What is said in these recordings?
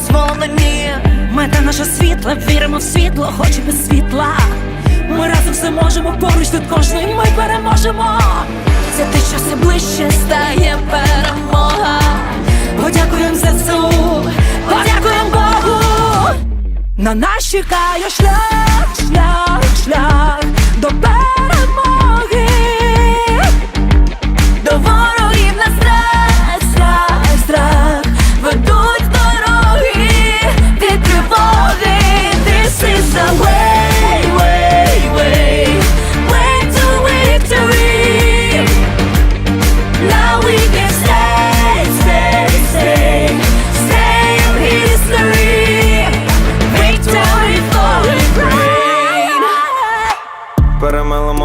скорені сум не дозволено ні. Мета наша світла, віримо в світло, хоч і без світла. Ми разом все можемо, поруч тут кожний ми переможемо. Це те, що все ближче стає перемога. Подякуємо ЗСУ, подякуємо Богу. На нас чекає шлях, шлях, шлях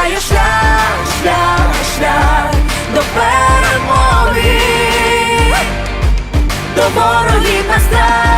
обираю шлях, шлях, шлях до перемоги, до ворогів на страх.